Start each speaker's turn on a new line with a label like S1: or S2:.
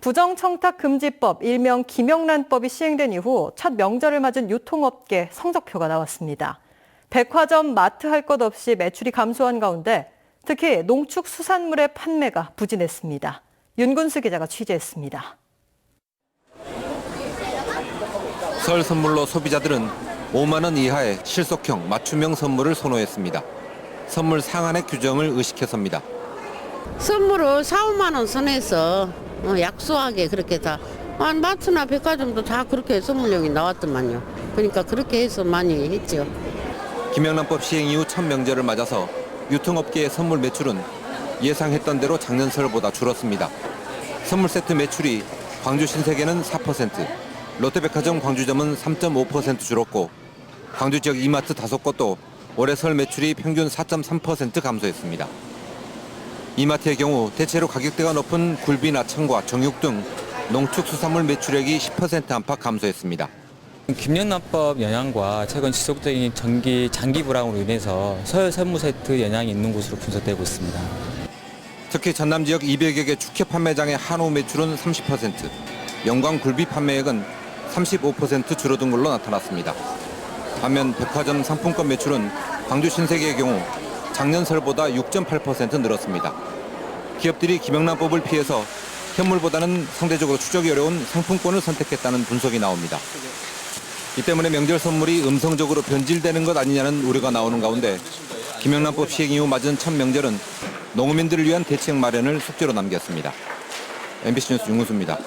S1: 부정청탁금지법, 일명 김영란법이 시행된 이후 첫 명절을 맞은 유통업계 성적표가 나왔습니다. 백화점, 마트 할 것 없이 매출이 감소한 가운데 특히 농축수산물의 판매가 부진했습니다. 윤군수 기자가 취재했습니다.
S2: 설 선물로 소비자들은 5만 원 이하의 실속형 맞춤형 선물을 선호했습니다. 선물 상한의 규정을 의식해서입니다.
S3: 선물을 4, 5만 원 선에서 어, 약소하게 그렇게 다 아, 마트나 백화점도 다 그렇게 선물용이 나왔더만요. 그러니까 그렇게 해서 많이 했죠.
S2: 김영란법 시행 이후 첫 명절을 맞아서 유통업계의 선물 매출은 예상했던 대로 작년 설보다 줄었습니다. 선물 세트 매출이 광주 신세계는 4%, 롯데백화점 광주점은 3.5% 줄었고 광주 지역 이마트 다섯 곳도 올해 설 매출이 평균 4.3% 감소했습니다. 이마트의 경우 대체로 가격대가 높은 굴비나 청과 정육 등 농축수산물 매출액이 10% 안팎 감소했습니다.
S4: 김영란법 영향과 최근 지속적인 전기 장기 불황으로 인해서 서열 선물 세트 영향이 있는 것으로 분석되고 있습니다.
S2: 특히 전남 지역 200여 개 축제 판매장의 한우 매출은 30%, 영광 굴비 판매액은 35% 줄어든 걸로 나타났습니다. 반면 백화점 상품권 매출은 광주 신세계의 경우 작년 설보다 6.8% 늘었습니다. 기업들이 김영란법을 피해서 현물보다는 상대적으로 추적이 어려운 상품권을 선택했다는 분석이 나옵니다. 이 때문에 명절 선물이 음성적으로 변질되는 것 아니냐는 우려가 나오는 가운데 김영란법 시행 이후 맞은 첫 명절은 농민들을 위한 대책 마련을 숙제로 남겼습니다. MBC 뉴스 윤근수입니다.